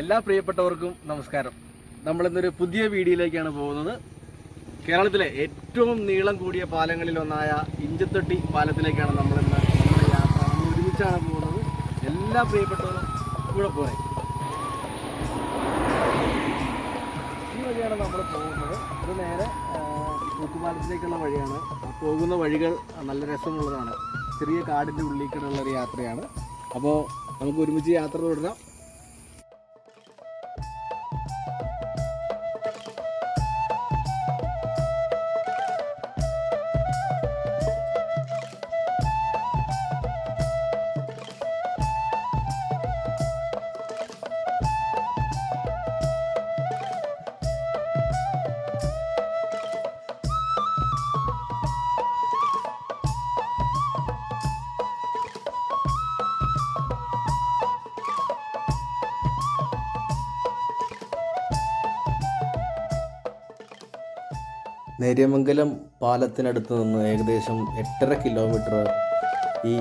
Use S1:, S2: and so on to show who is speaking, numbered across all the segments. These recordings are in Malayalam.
S1: എല്ലാ പ്രിയപ്പെട്ടവർക്കും നമസ്കാരം. നമ്മളിന്നൊരു പുതിയ വീഡിയോയിലേക്കാണ് പോകുന്നത്. കേരളത്തിലെ ഏറ്റവും നീളം കൂടിയ പാലങ്ങളിൽ ഒന്നായ ഇഞ്ചത്തൊട്ടി പാലത്തിലേക്കാണ് നമ്മളിന്ന് നമ്മുടെ യാത്ര. ഒരുമിച്ചാണ് പോകുന്നത്. എല്ലാ പ്രിയപ്പെട്ടവരും കൂടെ പോരെ. ഈ വഴിയാണ് നമ്മൾ പോകുന്നത്. ഇത് നേരെ തൂക്കുപാലത്തിലേക്കുള്ള വഴിയാണ്. പോകുന്ന വഴികൾ നല്ല രസമുള്ളതാണ്. ചെറിയ കാടിന്റെ ഉള്ളിൽ ഒരു യാത്രയാണ്. അപ്പോൾ നമുക്ക് ഒരുമിച്ച് യാത്ര തുടരാം.
S2: നേര്യമംഗലം പാലത്തിനടുത്ത് നിന്ന് ഏകദേശം എട്ടര കിലോമീറ്റർ ഈ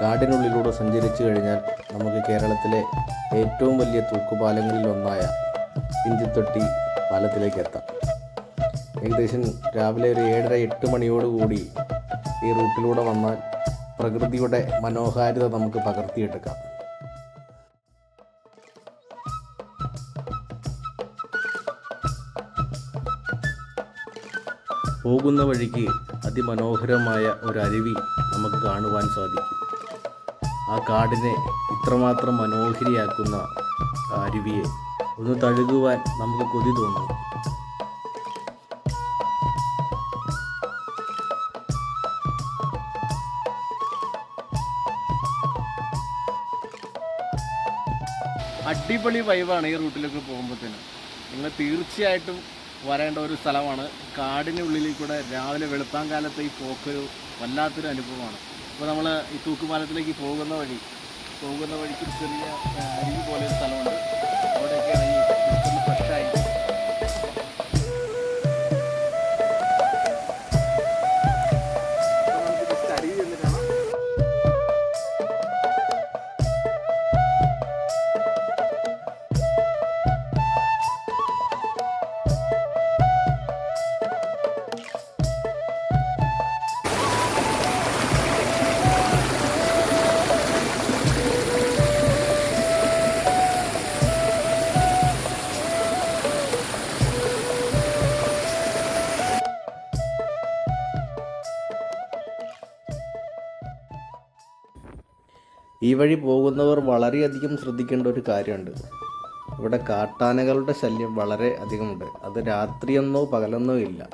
S2: കാടിനുള്ളിലൂടെ സഞ്ചരിച്ചു കഴിഞ്ഞാൽ നമുക്ക് കേരളത്തിലെ ഏറ്റവും വലിയ തൂക്കുപാലങ്ങളിൽ ഒന്നായ ഇഞ്ചിത്തൊട്ടി പാലത്തിലേക്ക് എത്താം. ഏകദേശം രാവിലെ ഒരു ഏഴര എട്ട് മണിയോടുകൂടി ഈ റൂട്ടിലൂടെ വന്നാൽ പ്രകൃതിയുടെ മനോഹാരിത നമുക്ക് പകർത്തിയെടുക്കാം. പോകുന്ന വഴിക്ക് അതിമനോഹരമായ ഒരു അരുവി നമുക്ക് കാണുവാൻ സാധിക്കും. ആ കാടിനെ ഇത്രമാത്രം മനോഹരിയാക്കുന്ന അരുവിയെ ഒന്ന് തഴുകുവാൻ നമുക്ക് കൊതി തോന്നും.
S1: അടിപൊളി വൈവാണ് ഈ റൂട്ടിലൊക്കെ പോകുമ്പോഴത്തേനും. നിങ്ങൾ തീർച്ചയായിട്ടും വരേണ്ട ഒരു സ്ഥലമാണ്. കാടിനുള്ളിൽ കൂടെ രാവിലെ വെളുപ്പാൻ കാലത്തെ ഈ പോക്കൊരു വല്ലാത്തൊരു അനുഭവമാണ്. അപ്പോൾ നമ്മൾ ഈ തൂക്കുപാലത്തിലേക്ക് പോകുന്ന വഴി പോകുന്ന വഴിക്ക് ചെറിയ അരി പോലെ ഒരു സ്ഥലമുണ്ട്. അവിടെയൊക്കെയാണ് ഈ
S2: ഈ വഴി പോകുന്നവർ വളരെയധികം ശ്രദ്ധിക്കേണ്ട ഒരു കാര്യമുണ്ട്. ഇവിടെ കാട്ടാനകളുടെ ശല്യം വളരെ അധികമുണ്ട്. അത് രാത്രിയെന്നോ പകലെന്നോ ഇല്ല.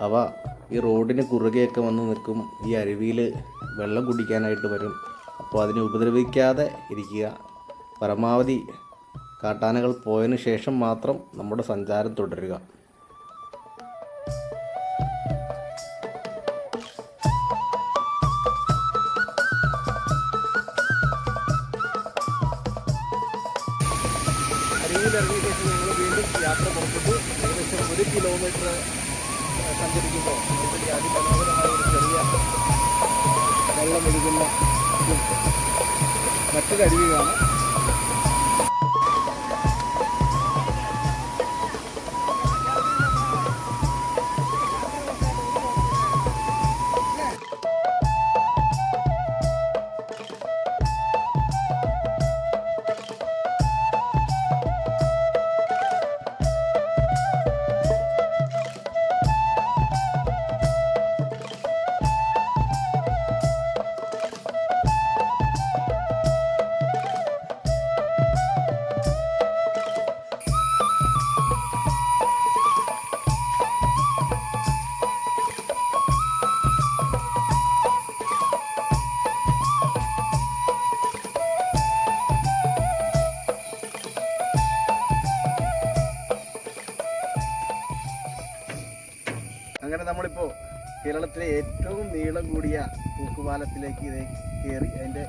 S2: അവ ഈ റോഡിന് കുറുകെയൊക്കെ വന്ന് നിൽക്കും. ഈ അരുവിയിൽ വെള്ളം കുടിക്കാനായിട്ട് വരും. അപ്പോൾ അതിനെ ഉപദ്രവിക്കാതെ ഇരിക്കുക. പരമാവധി കാട്ടാനകൾ പോയതിന് ശേഷം മാത്രം നമ്മുടെ സഞ്ചാരം തുടരുക.
S1: അരുവിയിലിറങ്ങിയ ശേഷം ഞങ്ങൾ വീണ്ടും യാത്ര പുറപ്പെട്ടു. ഏകദേശം ഒരു കിലോമീറ്റർ സഞ്ചരിക്കുമ്പോൾ ഇതിന്റെ അതിമനോഹരമായ ഒരു ചെറിയ വെള്ളം ഒഴുകുന്ന ഇതും മറ്റൊരു അരുവി അങ്ങനെ നമ്മളിപ്പോൾ കേരളത്തിലെ ഏറ്റവും നീളം കൂടിയ തൂക്കുപാലത്തിലേക്ക് ഇത് കയറി അതിന്റെ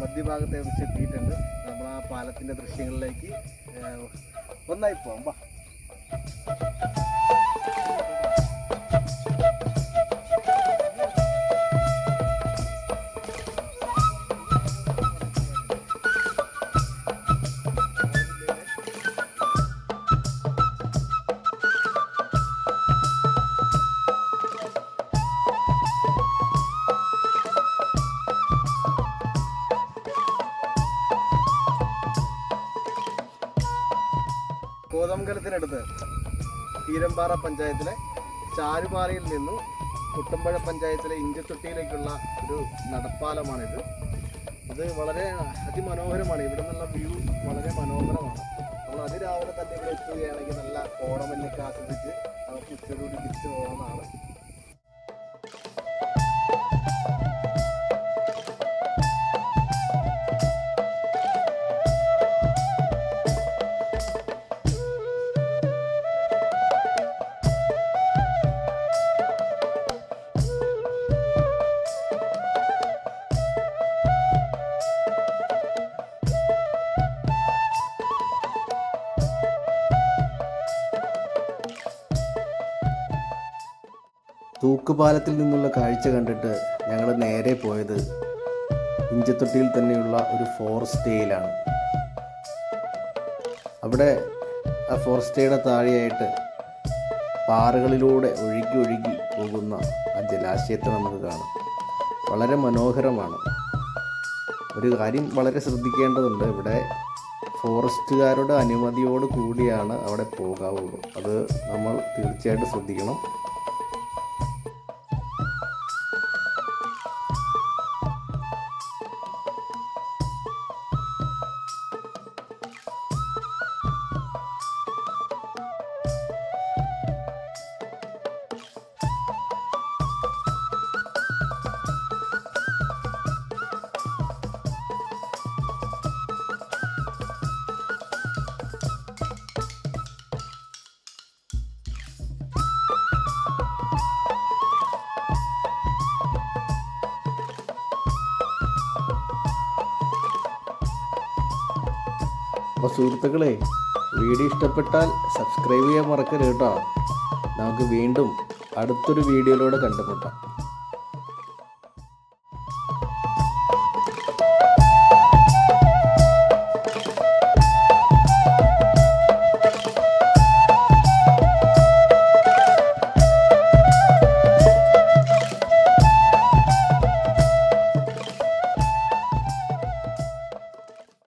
S1: മധ്യഭാഗത്തെ കുറിച്ച് എത്തിയിട്ടുണ്ട്. നമ്മൾ ആ പാലത്തിന്റെ ദൃശ്യങ്ങളിലേക്ക് ഒന്നായി പോകാം പീരമ്പാറ പഞ്ചായത്തിലെ ചാരുപാറയിൽ നിന്നും കുട്ടമ്പഴ പഞ്ചായത്തിലെ ഇഞ്ചത്തൊട്ടിയിലേക്കുള്ള ഒരു നടപ്പാലമാണിത്. ഇത് വളരെ അതിമനോഹരമാണ്. ഇവിടെ നിന്നുള്ള വ്യൂ വളരെ മനോഹരമാണ്. നമ്മൾ അതിരാവിലെ തന്നെ ഇവിടെ എത്തുകയാണെങ്കിൽ നല്ല ഓണമല്ലൊക്കെ ആസ്വദിച്ച്
S2: തൂക്കുപാലത്തിൽ നിന്നുള്ള കാഴ്ച കണ്ടിട്ട് ഞങ്ങൾ നേരെ പോയത് ഇഞ്ചത്തൊട്ടിയിൽ തന്നെയുള്ള ഒരു ഫോറസ്റ്റ് ഫോറസ്റ്റേയിലാണ്. അവിടെ ആ ഫോറസ്റ്റേയുടെ താഴെയായിട്ട് പാറകളിലൂടെ ഒഴുകി ഒഴുകി പോകുന്ന ആ ജലാശയത്തെ നമുക്ക് കാണാം. വളരെ മനോഹരമാണ്. ഒരു കാര്യം വളരെ ശ്രദ്ധിക്കേണ്ടതുണ്ട് ഇവിടെ ഫോറസ്റ്റുകാരുടെ അനുമതിയോട് കൂടിയാണ് അവിടെ പോകാവുള്ളൂ അത് നമ്മൾ തീർച്ചയായിട്ടും ശ്രദ്ധിക്കണം. അപ്പോൾ സുഹൃത്തുക്കളെ വീഡിയോ ഇഷ്ടപ്പെട്ടാൽ സബ്സ്ക്രൈബ് ചെയ്യാൻ മറക്കരുത് കേട്ടോ. നമുക്ക് വീണ്ടും അടുത്തൊരു വീഡിയോയിലൂടെ കണ്ടുമുട്ടാം.